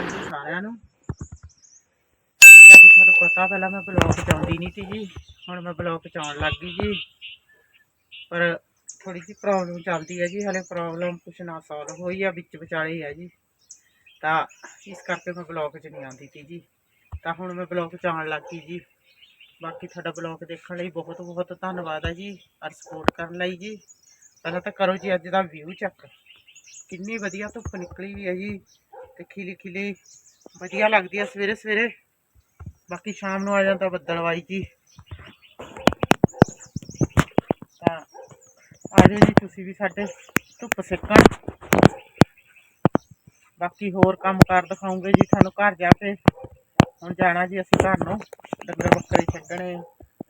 ਅਕਾਲ ਜੀ ਸਾਰਿਆਂ ਨੂੰ। ਜਿੱਦਾਂ ਕਿ ਤੁਹਾਨੂੰ ਪਤਾ, ਪਹਿਲਾਂ ਮੈਂ ਬਲੌਗ ਚ ਆਉਂਦੀ ਨਹੀਂ ਸੀ ਜੀ ਹੁਣ ਮੈਂ ਬਲੌਗ ਚ ਆਉਣ ਲੱਗ ਗਈ ਜੀ। ਪਰ ਥੋੜੀ ਜਿਹੀ ਪ੍ਰੋਬਲਮ ਚੱਲਦੀ ਹੈ ਜੀ, ਹਲੇ ਪ੍ਰੋਬਲਮ ਕੁਛ ਨਾ ਸੋਲਵ ਹੋਈ ਆ, ਵਿੱਚ ਵਿਚਾਲੇ ਹੈ ਜੀ। ਤਾਂ ਇਸ ਕਰਕੇ ਮੈਂ ਬਲੌਗ ਚ ਨਹੀਂ ਆਉਂਦੀ ਸੀ ਜੀ ਤਾਂ ਹੁਣ ਮੈਂ ਬਲੌਗ ਚ ਆਉਣ ਲੱਗ ਗਈ ਜੀ। ਬਾਕੀ ਤੁਹਾਡਾ ਬਲੌਗ ਦੇਖਣ ਲਈ ਬਹੁਤ ਬਹੁਤ ਧੰਨਵਾਦ ਹੈ ਜੀ, ਔਰ ਸਪੋਰਟ ਕਰਨ ਲਈ ਜੀ। ਪਹਿਲਾਂ ਤਾਂ ਕਰੋ ਜੀ ਅੱਜ ਦਾ ਵਿਊ ਚੈੱਕ ਕਿੰਨੀ ਵਧੀਆ ਧੁੱਪ ਨਿਕਲੀ ਵੀ ਹੈ ਜੀ। ਤੇ ਖਿਲੀ ਖਿਲੀ ਵਧੀਆ ਲੱਗਦੀ ਆ ਸਵੇਰੇ ਸਵੇਰੇ। ਬਾਕੀ ਸ਼ਾਮ ਨੂੰ ਆ ਜਾਂਦਾ ਬੱਦਲਵਾਈ ਜੀ। ਤਾਂ ਆ ਜਾਓ ਜੀ ਤੁਸੀਂ ਵੀ ਸਾਡੇ ਧੁੱਪ ਸੇਕਣ। ਬਾਕੀ ਹੋਰ ਕੰਮ ਕਰ ਦਿਖਾਉਂਗੇ ਜੀ ਤੁਹਾਨੂੰ ਘਰ ਜਾ ਕੇ। ਹੁਣ ਜਾਣਾ ਜੀ ਅਸੀਂ ਘਰ ਨੂੰ। ਡੰਗਰ ਬੱਕਰੇ ਛੱਡਣੇ,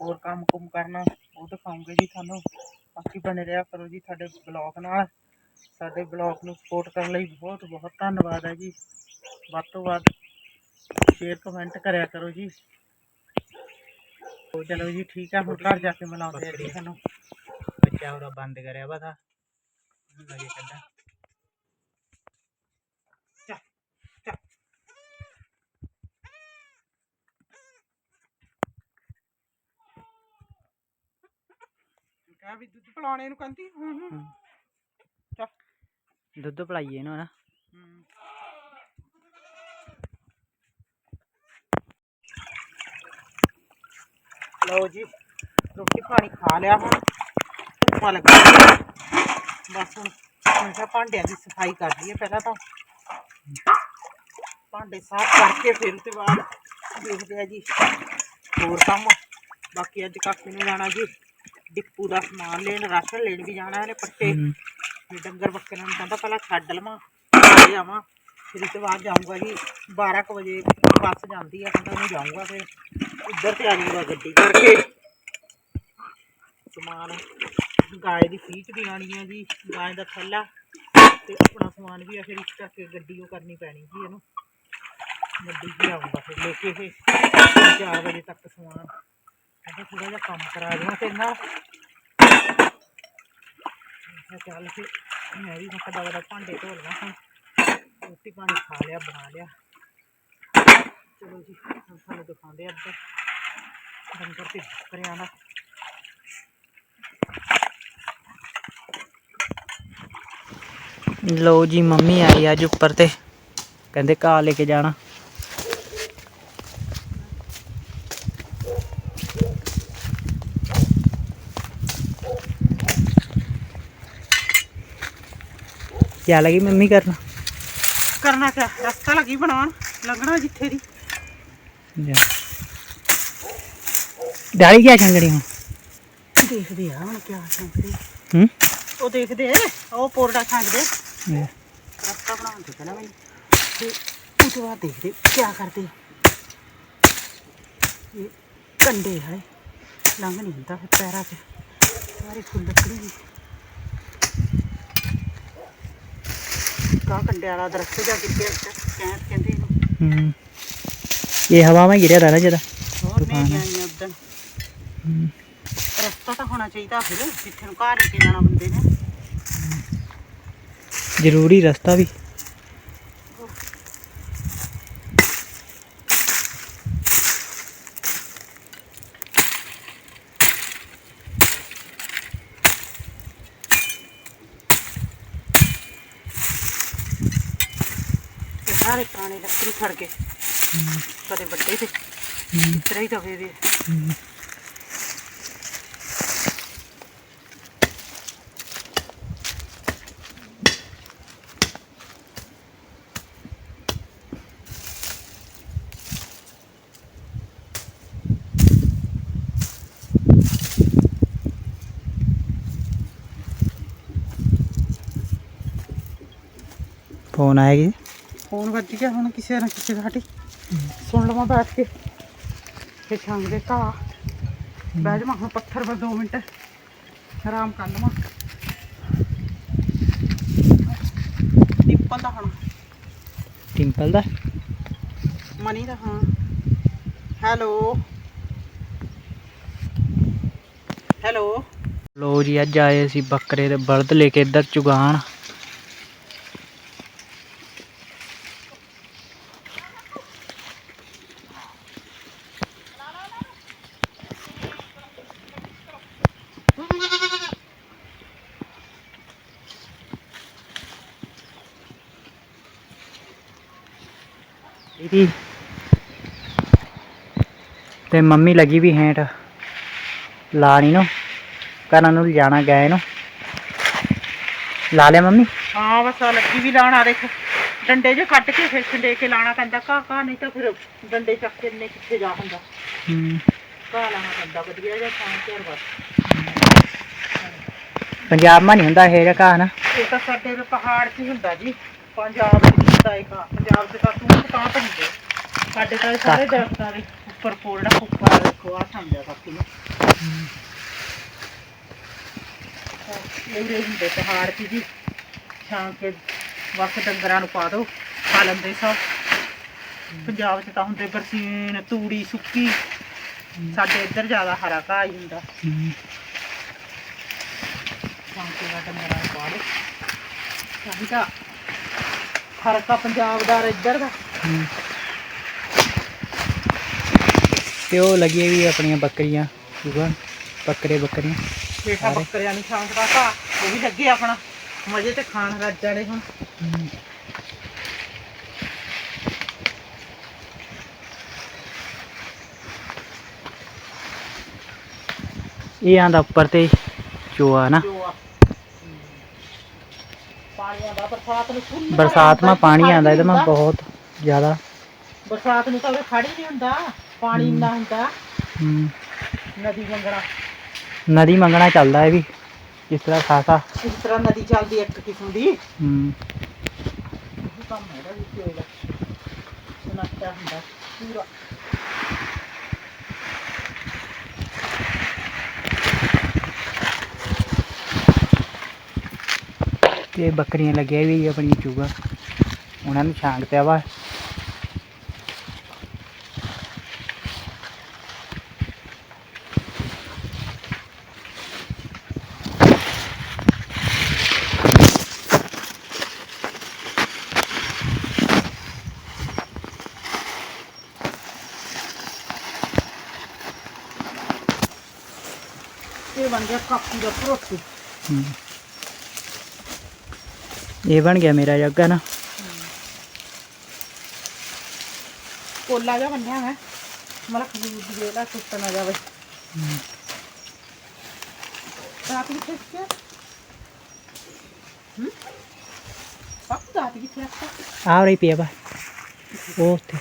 ਹੋਰ ਕੰਮ ਕੁਮ ਕਰਨਾ, ਉਹ ਦਿਖਾਉਂਗੇ ਜੀ ਤੁਹਾਨੂੰ। ਬਾਕੀ ਬਣੇ ਰਿਹਾ ਕਰੋ ਜੀ ਸਾਡੇ ਬਲੌਗ ਨਾਲ। ਸਾਡੇ ਬਲੌਗ ਨੂੰ ਸਪੋਰਟ ਕਰਨ ਲਈ ਬਹੁਤ ਬਹੁਤ ਧੰਨਵਾਦ ਹੈ ਜੀ। ਵੱਧ ਤੋਂ ਵੱਧ ਸ਼ੇਅਰ ਕਮੈਂਟ ਕਰਿਆ ਕਰੋ ਜੀ। ਉਹ ਚਲੋ ਜੀ ਠੀਕ ਆ ਹੁਣ ਘਰ ਜਾ ਕੇ ਮਿਲਾਉਂਦੇ ਆ ਜੀ ਤੁਹਾਨੂੰ ਬੱਚਾ ਉਹਦਾ ਬੰਦ ਕਰਿਆ ਵਾ ਥਾ ਲਗੇ ਕੱਢਾ। ਕਾ ਵੀ ਦੁੱਧ ਪਿਲਾਉਣੇ ਨੂੰ ਕਹਿੰਦੀ ਹੂੰ ਹੂੰ। ਚੱਲ ਦੁੱਧ ਪਲਾਈਏ ਇਹਨੂੰ ਹਨਾ। ਲਓ ਜੀ, ਰੋਟੀ ਪਾਣੀ ਖਾ ਲਿਆ ਹੁਣ। ਧੁੱਪਾਂ ਲੱਗੀਆਂ ਬਸ ਹੁਣ ਮੈਂ ਕਿਹਾ ਭਾਂਡਿਆਂ ਦੀ ਸਫ਼ਾਈ ਕਰ ਲਈਏ ਪਹਿਲਾਂ ਤਾਂ। ਭਾਂਡੇ ਸਾਫ਼ ਕਰਕੇ ਫਿਰ ਤੇ ਬਾਅਦ ਦੇਖਦੇ ਆ ਜੀ ਹੋਰ ਕੰਮ। ਬਾਕੀ ਅੱਜ ਕਾਕੇ ਨੂੰ ਜਾਣਾ ਜੀ, ਡਿੱਪੂ ਦਾ ਸਮਾਨ ਲੈਣ, ਰਾਸ਼ਨ ਲੈਣ ਵੀ ਜਾਣਾ ਇਹਨੇ ਪੱਟੇ। ਡੰਗਰ ਬੱਕਰਾਂ ਨੂੰ ਕਹਿੰਦਾ ਪਹਿਲਾਂ ਛੱਡ ਲਵਾਂ ਤੇ ਆਵਾਂ। ਫਿਰ ਇਸ ਤੋਂ ਬਾਅਦ ਜਾਊਂਗਾ ਜੀ 12 ਕੁ ਵਜੇ ਬੱਸ ਜਾਂਦੀ ਆ, ਕਹਿੰਦਾ ਉਹਨੂੰ ਜਾਊਂਗਾ ਫਿਰ। ਉੱਧਰ ਤੇ ਆ ਜਾਊਗਾ ਗੱਡੀ ਕਰਕੇ। ਸਮਾਨ ਗਾਏ ਦੀ ਫੀਟ ਵੀ ਆਣੀ ਹੈ ਜੀ ਗਾਏ ਦਾ ਥੱਲਾ। ਤੇ ਆਪਣਾ ਸਮਾਨ ਵੀ ਆ, ਫਿਰ ਇਸ ਕਰਕੇ ਗੱਡੀ ਉਹ ਕਰਨੀ ਪੈਣੀ ਜੀ ਇਹਨੂੰ। ਗੱਡੀ 'ਚ ਆਊਂਗਾ ਫਿਰ ਲੈ ਕੇ ਫਿਰ 4 ਵਜੇ ਤੱਕ ਸਮਾਨ। ਕਹਿੰਦਾ ਥੋੜਾ ਜਿਹਾ ਕੰਮ ਕਰਾ ਦੇਵਾਂ ਤੇਰੇ ਨਾਲ। ਮੈਂ ਚੱਲ ਫਿਰ ਮੈਂ ਵੀ ਮੈਂ ਭਾਂਡੇ ਧੋ ਲਵਾਂ ਹੁਣ। ਰੋਟੀ ਪਾਣੀ ਖਾ ਲਿਆ, ਬਣਾ ਲਿਆ। ਚਲੋ ਜੀ, ਹੁਣ ਤੁਹਾਨੂੰ ਦਿਖਾਉਂਦੇ ਆ ਅੱਧਰ ਡੰਗਰ ਤੇ ਕਰਿਆ ਦਾ। ਲੋ ਜੀ, ਮੰਮੀ ਆਈ ਅੱਜ ਉੱਪਰ ਤੇ। ਕਹਿੰਦੇ ਘਾਹ ਲੈ ਕੇ ਜਾਣਾ। ਕਿਆ ਲਗੀ ਮੰਮੀ ਕਰਨਾ? ਕਰਨਾ ਕਿਆ? ਰਸਤਾ ਲੱਗੀ ਬਣਾਉਣ ਲੰਘਣਾ ਜਿੱਥੇ ਦੀ। ਡਾਲੀ ਕਿਆ ਚੰਗੜੀ ਹੁਣ? ਦੇਖਦੇ ਆ ਹੁਣ ਕਿਆ ਸੰਗਦੇ ਹੂੰ? ਉਹ ਦੇਖਦੇ ਉਹ ਪੋਰਡਾ ਸੰਗਦੇ ਰਸਤਾ ਬਣਾਉਂਦੇ ਪਹਿਲਾਂ ਮੈਨੂੰ ਤੇ ਉਸ ਤੋਂ ਬਾਅਦ ਦੇਖਦੇ ਕਿਆ ਕਰਦੇ ਇਹ ਕੰਡੇ ਹੈ ਲੰਘ ਨਹੀਂ ਹੁੰਦਾ ਫਿਰ ਪੈਰਾਂ 'ਚ। ਸਾਰੇ ਫੁੱਲ ਲੱਕੜੀ ਕਾ ਕੰਡੇ ਵਾਲਾ ਦਰਖਤ ਜਾ ਕਹਿੰਦੇ ਇਹਨੂੰ। ਹੂੰ। ਇਹ ਹਵਾ ਵਿੱਚ ਗਿਰਿਆ ਤਾ ਨਾ ਜਰਾ ਹੋਰ ਤੂਫਾਨ ਨਹੀਂ ਆਈਆਂ ਉਦੋਂ ਰਸਤਾ ਤਾਂ ਹੋਣਾ ਚਾਹੀਦਾ ਫਿਰ ਜਿੱਥੇ ਨੂੰ ਘਰ ਲੈ ਕੇ ਜਾਣਾ ਬੰਦੇ ਨੇ। ਜ਼ਰੂਰੀ ਰਸਤਾ ਵੀ। ਸਾਰੇ ਪੁਰਾਣੇ ਲੱਕੜੀ ਖੜ ਗਏ ਕਦੇ ਵੱਡੇ ਤੇ ਇਤਰਾ ਹੀ ਦਵੇ ਵੇ। ਫੋਨ ਆਏਗੀ ਫੋਨ ਵੱਜ ਗਿਆ ਹੁਣ ਕਿਸੇ ਨਾ ਕਿਸੇ ਦਾ ਸਾਡੀ ਸੁਣ ਲਵਾਂ ਬੈਠ ਕੇ। ਫਿਰ ਛਾਂਗ ਦੇ ਘਾਹ। ਬਹਿ ਜਾਵਾਂ ਹੁਣ ਪੱਥਰ ਪਰ 2 ਮਿੰਟ। ਆਰਾਮ ਕਰ ਲਵਾਂ। ਡਿੱਪਲ ਦਾ ਹੁਣ ਟਿੰਪਲ ਦਾ? ਮਨੀ ਦਾ ਹਾਂ। ਹੈਲੋ। ਹੈਲੋ। ਲੋ ਜੀ ਅੱਜ ਆਏ ਅਸੀਂ ਬੱਕਰੇ ਦੇ ਬਲਦ ਲੈ ਕੇ ਇੱਧਰ ਚੁਗਾਣ। ਇਹਦੀ। ਤੇ ਮੰਮੀ ਲੱਗੀ ਵੀ ਹੇਠ। ਲਾਣੀ ਨੂੰ ਕਰਨ ਨੂੰ ਜਾਣਾ ਗਏ ਨੂੰ। ਲਾ ਲਿਆ ਮੰਮੀ? ਹਾਂ ਬਸ ਆਹ ਲੱਗੀ ਵੀ ਲਾਣ ਦੇਖ। ਡੰਡੇ ਜੇ ਕੱਟ ਕੇ ਫਿਰ ਛੰਡੇ ਕੇ ਲਾਣਾ ਪੈਂਦਾ। ਘਾਹ ਘਾਹ ਨਹੀਂ ਤਾਂ ਫਿਰ ਡੰਡੇ ਚੱਕ ਕੇ ਇੰਨੇ ਕਿੱਥੇ ਜਾ ਹੁੰਦਾ। ਹਮ, ਘਾਹ ਲਾਣਾ ਪੈਂਦਾ ਵਧੀਆ ਜਿਹਾ ਥਾਂ ਘੇਰ ਬਸ। ਪੰਜਾਬ ਮਾ ਨਹੀਂ ਹੁੰਦਾ ਇਹ ਘਾਹ ਨਾ। ਇਹ ਤਾਂ ਸਾਡੇ ਦੇ ਪਹਾੜ 'ਚ ਹੀ ਹੁੰਦਾ ਜੀ। ਪੰਜਾਬ 'ਚ ਇਹ ਘਾਹ ਪੰਜਾਬ 'ਚ ਤਾਂ ਤੂੰ ਤਾਂ ਪੈਂਦੇ ਸਾਡੇ ਤਾਂ ਸਾਰੇ। ਦਰਖਤਾਂ ਦੇ ਉੱਪਰ ਪੋਲਣਾ ਉੱਪਰ ਦੇਖੋ ਆ ਸਮਝਿਆ ਕਾਕੀ ਨੂੰ। ਇਹ ਹੁੰਦੇ ਪਹਾੜ 'ਚ ਜੀ। ਛਾਂ ਕੇ ਵਸ ਡੰਗਰਾਂ ਨੂੰ ਪਾ ਦਿਓ ਖਾ ਲੈਂਦੇ ਸਭ। ਪੰਜਾਬ 'ਚ ਤਾਂ ਹੁੰਦੇ ਬਰਸੀਨ ਤੂੜੀ ਸੁੱਕੀ। ਸਾਡੇ ਇੱਧਰ ਜ਼ਿਆਦਾ ਹਰਾ ਘਾਹ ਹੀ ਹੁੰਦਾ। ਛਾਂ ਕੇ ਡੰਗਰਾਂ ਨੂੰ ਪਾ ਦਿਓ ਤਾਂ ਤਾਂ ਫ਼ਰਕ ਆ ਪੰਜਾਬ ਦਾ ਔਰ ਇੱਧਰ ਦਾ ਹਮ। ਤੇ ਉਹ ਲੱਗੀ ਵੀ ਆਪਣੀਆਂ ਬੱਕਰੀਆਂ ਸੁਗਣ ਬੱਕਰੇ ਬੱਕਰੀਆਂ ਬੇਟਾ ਸਾਰੇ। ਬੱਕਰਿਆਂ ਨੂੰ ਘਾਹ ਉਹ ਵੀ ਲੱਗੇ ਆਪਣਾ ਮਜ਼ੇ ਤੇ ਖਾਣ ਰੱਜ ਵਾਲੇ ਹੁਣ ਹਮ। ਇਹ ਆਂਦਾ ਉੱਪਰ ਤੇ ਚੋਆ ਨਾ ਜੋ ਪਾਣੀ ਬਰਸਾਤ ਨੂੰ ਫੁੱਲ ਬਰਸਾਤ ਮਾ ਪਾਣੀ ਆਂਦਾ ਇਹਦੇ ਮਾ ਬਹੁਤ ਜ਼ਿਆਦਾ। ਬਰਸਾਤ ਨੂੰ ਤਾਂ ਉਹ ਖੜੀ ਨਹੀਂ ਹੁੰਦਾ ਪਾਣੀ ਇੰਨਾ ਹੁੰਦਾ। ਹਮ, ਨਦੀ ਮੰਗਣਾ। ਨਦੀ ਮੰਗਣਾ ਚੱਲਦਾ ਇਹ ਵੀ ਇਸ ਤਰ੍ਹਾਂ ਖਾਸਾ ਇਸ ਤਰ੍ਹਾਂ ਨਦੀ ਚੱਲਦੀ ਹੈ ਇੱਕ ਕਿਸਮ ਦੀ। ਹਮ, ਉਹ ਕੰਮ ਹੈਗਾ ਵੀ ਦਾ ਸੁਨਾਟਾ ਹੁੰਦਾ ਪੂਰਾ। ਤੇ ਬੱਕਰੀਆਂ ਲੱਗਿਆ ਵੀ ਆਪਣੀ ਚੂਗਾ ਉਹਨਾਂ ਨੂੰ ਛਾਂਗ ਪਿਆ ਵਾ। ਇਹ ਗਿਆ ਕਾਪੀ ਦਾ ਭਰੋਟੂ ਹਮ। ਇਹ ਬਣ ਗਿਆ ਮੇਰਾ ਜੱਗਾ ਨਾ। ਕੋਲਾ ਜਿਹਾ ਬਣਿਆ ਹੈ ਮਤਲਬ ਖਜੂਰ ਦੀ ਵੇਲਾ ਟੁੱਟ ਨਾ ਜਾਵੇ। ਰਾਤ ਕਿੱਥੇ ਸੀ ਹੂੰ? ਪਾਪ ਰਾਤ ਕਿੱਥੇ ਰੱਖਿਆ? ਆ ਰਹੀ ਪਿਆ ਵਾ। ਉਹ ਉੱਥੇ।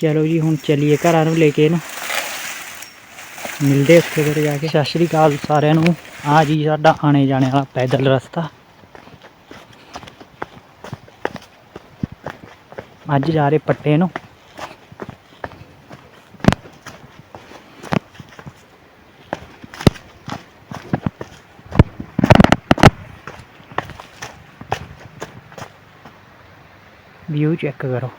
ਚਲੋ ਜੀ ਹੁਣ ਚੱਲੀਏ ਘਰਾਂ ਨੂੰ ਲੈ ਕੇ ਇਹਨੂੰ ਮਿਲਦੇ ਉੱਥੇ ਫਿਰ ਜਾ ਕੇ। ਸਤਿ ਸ਼੍ਰੀ ਅਕਾਲ ਸਾਰਿਆਂ ਨੂੰ। ਆ ਜੀ ਸਾਡਾ ਆਣੇ ਜਾਣੇ ਵਾਲਾ ਪੈਦਲ ਰਸਤਾ। ਅੱਜ ਜਾ ਰਹੇ ਪੱਟੇ ਨੂੰ। ਵਿਊ ਚੈੱਕ ਕਰੋ।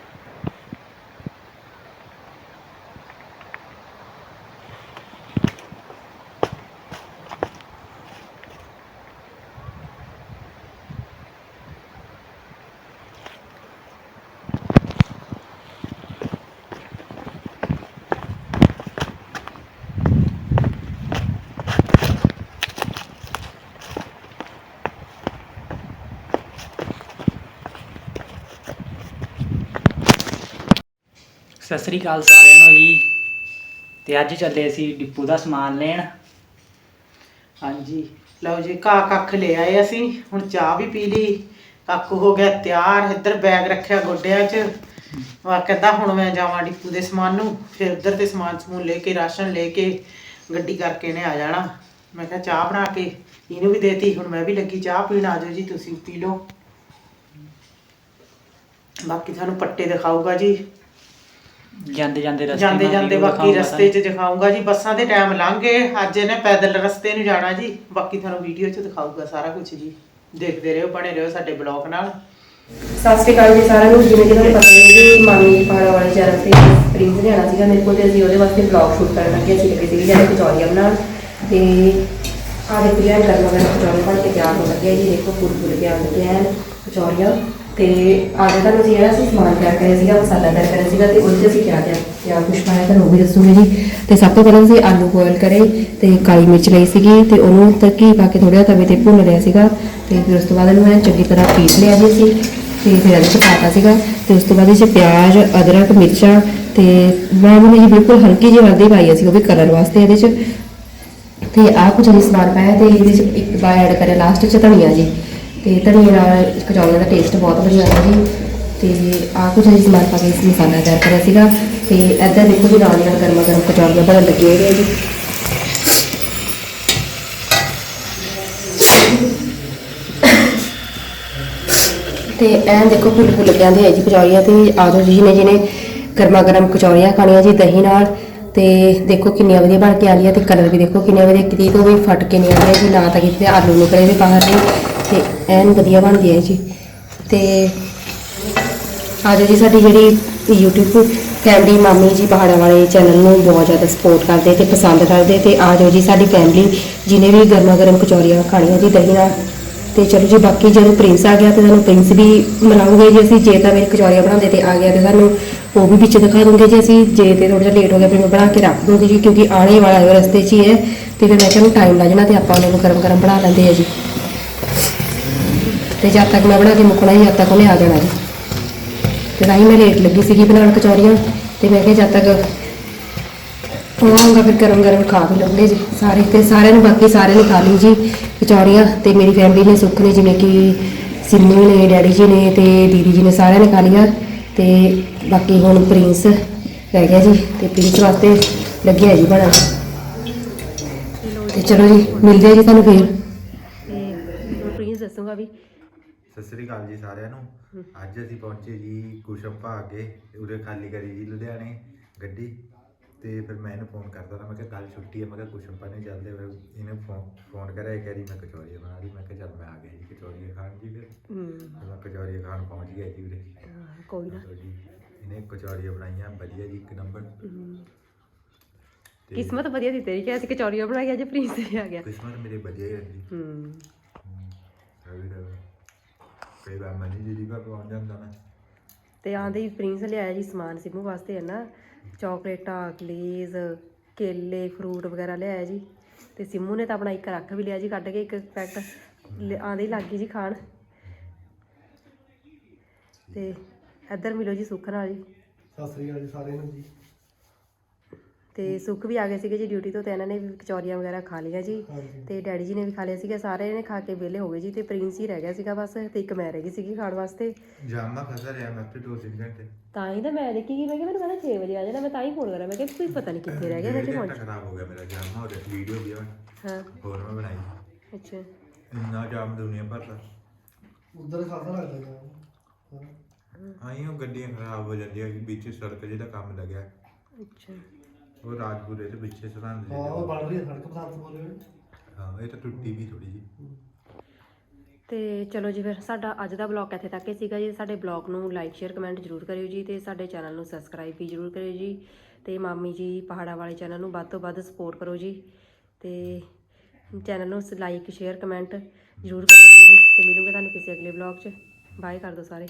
ਸਤਿ ਸ੍ਰੀ ਅਕਾਲ ਸਾਰਿਆਂ ਨੂੰ ਜੀ। ਤੇ ਅੱਜ ਚੱਲੇ ਅਸੀਂ ਡਿਪੂ ਦਾ ਸਮਾਨ ਲੈਣ। ਹਾਂਜੀ। ਲਓ ਜੀ ਕਾ ਕੱਖ ਲੈ ਆਏ ਅਸੀਂ। ਹੁਣ ਚਾਹ ਵੀ ਪੀ ਲਈ। ਕੱਖ ਹੋ ਗਿਆ ਤਿਆਰ। ਇੱਧਰ ਬੈਗ ਰੱਖਿਆ ਗੋਡਿਆਂ 'ਚ। ਵਾ ਕਹਿੰਦਾ ਹੁਣ ਮੈਂ ਜਾਵਾਂ ਡਿਪੂ ਦੇ ਸਮਾਨ ਨੂੰ। ਫਿਰ ਉੱਧਰ ਤੇ ਸਮਾਨ ਸਮੂਨ ਲੈ ਕੇ, ਰਾਸ਼ਨ ਲੈ ਕੇ, ਗੱਡੀ ਕਰਕੇ ਨੇ ਆ ਜਾਣਾ। ਮੈਂ ਕਿਹਾ ਚਾਹ ਬਣਾ ਕੇ ਇਹਨੂੰ ਵੀ ਦੇਤੀ। ਹੁਣ ਮੈਂ ਵੀ ਲੱਗੀ ਚਾਹ ਪੀਣ। ਆ ਜਾਓ ਜੀ, ਤੁਸੀਂ ਪੀ ਲਓ। ਬਾਕੀ ਤੁਹਾਨੂੰ ਪੱਟੇ ਦਿਖਾਊਗਾ ਜੀ। ਜਾਂਦੇ ਜਾਂਦੇ ਰਸਤੇ ਜਾਂਦੇ ਜਾਂਦੇ ਬਾਕੀ ਰਸਤੇ 'ਚ ਦਿਖਾਊਂਗਾ ਜੀ ਬੱਸਾਂ ਦੇ ਟਾਈਮ ਲੰਘ ਗਏ ਅੱਜ ਇਹਨੇ ਪੈਦਲ ਰਸਤੇ ਨੂੰ ਜਾਣਾ ਜੀ ਬਾਕੀ ਤੁਹਾਨੂੰ ਵੀਡੀਓ 'ਚ ਦਿਖਾਊਗਾ ਸਾਰਾ ਕੁਝ ਜੀ। ਦੇਖਦੇ ਰਹੋ ਬਣੇ ਰਹੋ ਸਾਡੇ ਬਲੌਗ ਨਾਲ। ਸਤਿ ਸ਼੍ਰੀ ਅਕਾਲ ਜੀ ਸਾਰਿਆਂ ਨੂੰ ਜਿਵੇਂ ਕਿ ਤੁਹਾਨੂੰ ਪਤਾ ਹੈ ਜੀ ਮਾਮੀ ਪਹਾੜਾਂ ਵਾਲੇ ਚਰਨ ਤੇ ਸਪ੍ਰਿੰਗਸ ਜਾਣਾ ਸੀਗਾ ਮੇਰੇ ਕੋਲ ਤੇ ਅਸੀਂ ਉਹਦੇ ਵਾਸਤੇ ਬਲੌਗ ਸ਼ੂਟ ਕਰਨ ਲੱਗੇ ਅਸੀਂ ਲੱਗੇ ਸੀਗੇ ਜਿਹੜੇ ਕਚੌਰੀਆਂ ਬਣਾਉਣ। ਤੇ ਆਹ ਦੇਖੋ ਜੀ ਕਰਨ ਵਾਲੇ ਕਚੌਰੀਆਂ ਬਣ ਕੇ ਤਿਆਰ ਹੋ ਲੱਗੇ ਜੀ ਦੇਖੋ ਪੂਰੀ ਤਿਆਰ ਹੋ ਗਏ ਹਨ ਕਚੌਰੀਆਂ। ਤੇ ਆਗੇ ਤੁਹਾਨੂੰ ਜੀ ਜਿਹੜਾ ਅਸੀਂ ਸਮਾਨ ਤਿਆਰ ਕਰਿਆ ਸੀਗਾ, ਮਸਾਲਾ ਤਿਆਰ ਕਰਿਆ ਸੀਗਾ ਤੇ ਉਹਦੇ 'ਚ ਅਸੀਂ ਕਿਆ ਕਿਆ ਕਿਆ ਕੁਛ ਪਾਇਆ ਤੁਹਾਨੂੰ ਉਹ ਵੀ ਦੱਸੂਗੀ ਜੀ ਤੇ ਸਭ ਤੋਂ ਪਹਿਲਾਂ ਅਸੀਂ ਆਲੂ ਬੋਇਲ ਕਰੇ ਤੇ ਕਾਲੀ ਮਿਰਚ ਲਈ ਸੀਗੀ ਤੇ ਉਹਨੂੰ ਤੜਕੀ ਪਾ ਕੇ ਥੋੜਾ ਤਵੇ ਤੇ ਭੁੰਨ ਲਿਆ ਸੀਗਾ ਤੇ ਫਿਰ ਉਸ ਤੋਂ ਬਾਅਦ ਇਹਨੂੰ ਮੈਂ ਚੰਗੀ ਤਰ੍ਹਾਂ ਪੀਸ ਲਿਆ ਜੀ ਸੀ ਤੇ ਫਿਰ ਇਹਦੇ 'ਚ ਪਾਤਾ ਸੀਗਾ ਤੇ ਉਸ ਤੋਂ ਬਾਅਦ ਇਹ 'ਚ ਪਿਆਜ਼, ਅਦਰਕ, ਮਿਰਚਾਂ ਤੇ ਵੀ ਜੀ ਬਿਲਕੁਲ ਹਲਕੀ ਜਿਹੀ ਹਲਦੀ ਪਾਈ ਸੀ, ਉਹ ਵੀ ਕਲਰ ਵਾਸਤੇ ਇਹਦੇ 'ਚ। ਤੇ ਆਹ ਕੁਝ ਅਸੀਂ ਸਮਾਨ ਪਾਇਆ ਤੇ ਇਹਦੇ 'ਚ ਇੱਕ ਵਾਰ ਐਡ ਕਰਿਆ ਲਾਸਟ 'ਚ ਧਨੀਆ ਜੀ। ਤੇ ਧਨੀਆ ਨਾਲ ਕਚੌਰੀਆਂ ਦਾ ਟੇਸਟ ਬਹੁਤ ਵਧੀਆ ਆਉਂਦਾ ਜੀ ਤੇ ਆਹ ਕੁਝ ਅਸੀਂ ਸਮਾਨ ਪਾ ਕੇ ਇਸ ਮਸਾਲਾ ਤਿਆਰ ਕਰਿਆ ਸੀਗਾ ਤੇ ਇੱਦਾਂ ਦੇਖੋ ਜੀ ਨਾਲ ਨਾਲ ਗਰਮਾ ਗਰਮ ਕਚੌਲੀਆਂ ਬਣਨ ਲੱਗੀਆਂ ਹੋਏ ਜੀ। ਤੇ ਐਂ ਦੇਖੋ ਫੁੱਲ ਫੁੱਲ ਜਾਂਦੇ ਹੈ ਜੀ ਕਚੌਰੀਆਂ ਤੇ। ਆਜੋ ਜੀ ਨੇ ਜਿਹਨੇ ਗਰਮਾ ਗਰਮ ਕਚੌਰੀਆਂ ਖਾਣੀਆਂ ਜੀ ਦਹੀਂ ਨਾਲ ਤੇ ਦੇਖੋ ਕਿੰਨੀਆਂ ਵਧੀਆ ਬਣ ਕੇ ਆਉਂਦੀਆਂ ਤੇ ਕਲਰ ਵੀ ਦੇਖੋ ਕਿੰਨੀਆਂ ਵਧੀਆ, ਕਿਤੇ ਤੋਂ ਵੀ ਫਟ ਕੇ ਨਹੀਂ ਆਉਂਦੇ ਜੀ, ਨਾ ਤਾਂ ਕਿਤੇ ਆਲੂ ਨਿਕਲੇ ਵੀ ਬਾਹਰ ਨੇ ਤੇ ਐਨ ਵਧੀਆ ਬਣਦੀ ਹੈ ਜੀ। ਤੇ ਆਜੋ ਜੀ ਸਾਡੀ ਜਿਹੜੀ YouTube ਫੈਮਿਲੀ ਮਾਮੀ ਜੀ ਪਹਾੜਾਂ ਵਾਲੇ ਚੈਨਲ ਨੂੰ ਬਹੁਤ ਜ਼ਿਆਦਾ ਸਪੋਰਟ ਕਰਦੇ ਤੇ ਪਸੰਦ ਕਰਦੇ ਤੇ ਆਜੋ ਜੀ ਸਾਡੀ ਫੈਮਿਲੀ ਜਿਹਨੇ ਵੀ ਗਰਮਾ ਗਰਮ ਕਚੌਰੀਆਂ ਖਾਣੀਆਂ ਜੀ ਦਹੀਂ ਨਾਲ ਤੇ ਚਲੋ ਜੀ ਬਾਕੀ ਜਦੋਂ ਪ੍ਰਿੰਸ ਆ ਗਿਆ ਤੇ ਤੁਹਾਨੂੰ ਪ੍ਰਿੰਸ ਵੀ ਮਿਲਾਉਂਗੇ ਜੀ ਅਸੀਂ। ਜੇ ਤਾਂ ਮੇਰੇ ਕਚੌਰੀਆਂ ਬਣਾਉਂਦੇ ਤੇ ਆ ਗਿਆ ਤੇ ਸਾਨੂੰ ਉਹ ਵੀ ਵਿੱਚ ਦਿਖਾ ਦੂੰਗੇ ਜੀ ਅਸੀਂ। ਜੇ ਤੇ ਥੋੜਾ ਜਿਹਾ ਲੇਟ ਹੋ ਗਿਆ ਫਿਰ ਮੈਂ ਬਣਾ ਕੇ ਰੱਖ ਦੂੰਗੀ ਜੀ ਕਿਉਂਕਿ ਆਣੇ ਵਾਲਾ ਹੈ ਰਸਤੇ 'ਚ ਹੀ ਹੈ। ਤੇ ਫਿਰ ਮੈਂ ਕਿਹਾ ਨੂੰ ਟਾਈਮ ਲੱਗ ਜਾਣਾ ਤੇ ਆਪਾਂ ਉਹਨਾਂ ਨੂੰ ਗਰਮ ਗਰਮ ਬਣਾ ਲੈਂਦੇ ਆ ਜੀ। ਤੇ ਜਦ ਤੱਕ ਮੈਂ ਬਣਾ ਕੇ ਮੁੱਕਣਾ ਜੀ ਜਦ ਤੱਕ ਉਹਨੇ ਆ ਜਾਣਾ ਜੀ। ਤੇ ਤਾਂ ਹੀ ਮੈਂ ਲੇਟ ਲੱਗੀ ਸੀਗੀ ਬਣਾਉਣ ਕਚੌਰੀਆਂ, ਤੇ ਮੈਂ ਕਿਹਾ ਜਦ ਤੱਕ ਉਹ ਫਿਰ ਗਰਮ ਗਰਮ ਖਾ ਵੀ ਲਵਾਂਗੇ ਜੀ। ਸਾਰੇ ਤੇ ਸਾਰਿਆਂ ਨੂੰ ਬਾਕੀ ਸਾਰਿਆਂ ਨੇ ਖਾ ਲਈ ਜੀ ਕਚੌਰੀਆਂ, ਤੇ ਮੇਰੀ ਫੈਮਿਲੀ ਨੇ ਸੁੱਖ ਨੇ, ਜਿਵੇਂ ਕਿ ਸਿੰਮੂ ਨੇ, ਡੈਡੀ ਜੀ ਨੇ ਤੇ ਦੀਦੀ ਜੀ ਨੇ ਸਾਰਿਆਂ ਨੇ ਖਾ ਲਿਆ ਤੇ ਬਾਕੀ ਹੁਣ ਪ੍ਰਿੰਸ ਰਹਿ ਗਿਆ ਜੀ, ਤੇ ਪ੍ਰਿੰਸ ਵਾਸਤੇ ਲੱਗਿਆ ਜੀ ਬਣਾ। ਤੇ ਚਲੋ ਜੀ, ਮਿਲਦੇ ਆ ਜੀ ਤੁਹਾਨੂੰ ਫੇਰ। ਪ੍ਰਿੰਸ ਦੱਸੂਗਾ ਵੀ ਸਤਿ ਸ੍ਰੀ ਅਕਾਲ ਜੀ ਸਾਰਿਆਂ ਨੂੰ। ਅੱਜ ਅਸੀਂ ਪਹੁੰਚੇ ਜੀ ਕੁਸ਼ਮ ਭਾਗੇ ਉਰੇ ਖਾਲੀ ਕਰੀ ਜੀ ਲੁਧਿਆਣੇ ਗੱਡੀ। ਤੇ ਫਿਰ ਮੈਂ ਇਹਨੂੰ ਫੋਨ ਕਰਦਾ ਤਾਂ ਮੈਂ ਕਿਹਾ ਕੱਲ ਛੁੱਟੀ ਹੈ ਮੈਂ ਕਿਹਾ ਕੁਸ਼ਮ ਨਹੀਂ ਚੱਲਦੇ ਫਿਰ ਇਹਨੇ ਫੋਨ ਫੋਨ ਕਰਿਆ ਕਹਿ ਰਹੀ ਮੈਂ ਕਚੌਰੀਆਂ ਬਣਾ ਰਹੀ ਮੈਂ ਕਿਹਾ ਚੱਲ ਮੈਂ ਆ ਗਿਆ ਜੀ ਕਚੌਰੀਆਂ ਖਾਣ ਜੀ ਫਿਰ। ਫਿਰ ਮੈਂ ਕਚੌਰੀਆਂ ਖਾਣ ਪਹੁੰਚ ਗਿਆ ਜੀ ਉਰੇ। ਕੋਈ ਨਾ। ਜੀ ਇਹਨੇ ਕਚੌਰੀਆਂ ਬਣਾਈਆਂ ਵਧੀਆ ਜੀ ਇੱਕ ਨੰਬਰ। ਤੇ ਕਿਸਮਤ ਵਧੀਆ ਸੀ ਤੇਰੀ ਕਿ ਅਸੀਂ ਕਚੌਰੀਆਂ ਬਣਾ ਕੇ ਅੱਜ ਪ੍ਰਿੰਸ ਆ ਗਿਆ। ਕਿਸਮਤ ਮੇਰੀ ਵਧੀਆ ਹੀ ਰਹਿੰਦੀ। ਹੂੰ। ਕਈ ਵਾਰ ਕਈ ਵਾਰ ਮਨੀ ਜੀ ਦੀ ਘਰ ਪਹੁੰਚ ਜਾਂਦਾ ਮੈਂ ਤੇ ਆਂਦੇ ਹੀ ਪ੍ਰਿੰਸ ਲਿਆਇਆ ਜੀ ਸਮਾਨ ਸਿੰਮੂ ਵਾਸਤੇ ਹੈ ਨਾ। ਚਾਕਲੇਟਾਂ ਕਲੇਜ਼ ਕੇਲੇ ਫਰੂਟ ਵਗੈਰਾ ਲਿਆਇਆ ਜੀ। ਤੇ ਸਿੰਮੂ ਨੇ ਤਾਂ ਆਪਣਾ ਇੱਕ ਰੱਖ ਵੀ ਲਿਆ ਜੀ ਕੱਢ ਕੇ ਇੱਕ ਪੈਕਟ ਆਂਦੇ ਹੀ ਲੱਗ ਗਈ ਜੀ ਖਾਣ। ਤੇ ਇੱਧਰ ਮਿਲੋ ਜੀ ਸੁੱਖ ਨਾਲ ਜੀ। ਸਤਿ ਸ੍ਰੀ ਅਕਾਲ ਜੀ ਸਾਰਿਆਂ ਨੂੰ ਜੀ। ਤੇ ਸੁੱਖ ਵੀ ਆ ਗਏ ਸੀਗੇ ਜੀ ਡਿਊਟੀ ਤੋਂ ਤੇ ਇਹਨਾਂ ਨੇ ਵੀ ਕਚੌਰੀਆਂ ਵਗੈਰਾ ਖਾ ਲਈਆਂ ਜੀ। ਤੇ ਡੈਡੀ ਜੀ ਨੇ ਵੀ ਖਾ ਲਿਆ ਸੀਗਾ ਸਾਰੇ ਨੇ ਖਾ ਕੇ ਵਿਹਲੇ ਹੋ ਗਏ ਜੀ ਤੇ ਪ੍ਰਿੰਸ ਹੀ ਰਹਿ ਗਿਆ ਸੀਗਾ ਬਸ ਤੇ ਇੱਕ ਮੈਂ ਰਹਿ ਗਈ ਸੀਗੀ ਖਾਣ ਵਾਸਤੇ। ਜਾਮਾ ਫਸਾ ਰਿਹਾ ਮੈਂ ਤੇ ਦੋ ਤਿੰਨ ਘੰਟੇ। ਤਾਂ ਹੀ ਤਾਂ ਮੈਂ ਦੇਖੀ ਕਿ ਮੈਂ ਕਿਹਾ ਮੈਨੂੰ ਕਹਿੰਦਾ 6 ਵਜੇ ਆ ਜਾਣਾ ਮੈਂ ਤਾਂ ਹੀ ਫੋਨ ਕਰਿਆ ਮੈਂ ਕਿਹਾ ਕੋਈ ਪਤਾ ਨਹੀਂ ਕਿੱਥੇ ਰਹਿ ਗਿਆ ਮੈਂ ਘੰਟਾ ਖਰਾਬ ਹੋ ਗਿਆ ਮੇਰਾ ਜਾਮਾ ਉਹਦੇ ਵੀਡੀਓ ਵੀ ਆ। ਹਾਂ। ਹੋਰ ਮੈਂ ਬਣਾਈ। ਅੱਛਾ। ਇੰਨਾ ਜਾਮ ਦੁਨੀਆ ਭਰ ਦਾ। ਉਧਰ ਖਾਸਾ ਲੱਗਦਾ ਜੀ ਹਾਂ। ਆਈ ਉਹ ਗੱਡੀਆਂ ਖਰਾਬ ਹੋ ਜਾਂਦੀਆਂ ਵਿੱਚ ਸੜਕ ਜਿਹਦਾ ਕੰਮ ਲੱਗਿਆ। ਅੱਛਾ। ਉਹ ਰਾਜਪੁਰੇ ਦੇ ਪਿੱਛੇ ਸਰਹੰਦ ਹਾਂ ਉਹ ਬਣ ਰਹੀ ਹੈ ਸੜਕ ਪਸੰਦ ਬੋਲੇ ਹਾਂ। ਇਹ ਤਾਂ ਟੁੱਟੀ ਵੀ ਥੋੜੀ ਜੀ ਤੇ ਚਲੋ ਜੀ ਫਿਰ ਸਾਡਾ ਅੱਜ ਦਾ ਬਲੌਗ ਇੱਥੇ ਤੱਕ ਹੀ ਸੀਗਾ ਜੀ। ਸਾਡੇ ਬਲੌਗ ਨੂੰ ਲਾਈਕ ਸ਼ੇਅਰ ਕਮੈਂਟ ਜ਼ਰੂਰ ਕਰਿਓ ਜੀ ਤੇ ਸਾਡੇ ਚੈਨਲ ਨੂੰ ਸਬਸਕ੍ਰਾਈਬ ਵੀ ਜ਼ਰੂਰ ਕਰਿਓ ਜੀ। ਤੇ ਮਾਮੀ ਜੀ ਪਹਾੜਾ ਵਾਲੇ ਚੈਨਲ ਨੂੰ ਵੱਧ ਤੋਂ ਵੱਧ ਸਪੋਰਟ ਕਰੋ ਜੀ। ਤੇ ਚੈਨਲ ਨੂੰ ਲਾਈਕ ਸ਼ੇਅਰ ਕਮੈਂਟ ਜ਼ਰੂਰ ਕਰਿਓ ਜੀ। ਤੇ ਮਿਲੂਗੇ ਤੁਹਾਨੂੰ ਕਿਸੇ ਅਗਲੇ ਬਲੌਗ 'ਚ। ਬਾਏ ਕਰ ਦਿਓ ਸਾਰੇ।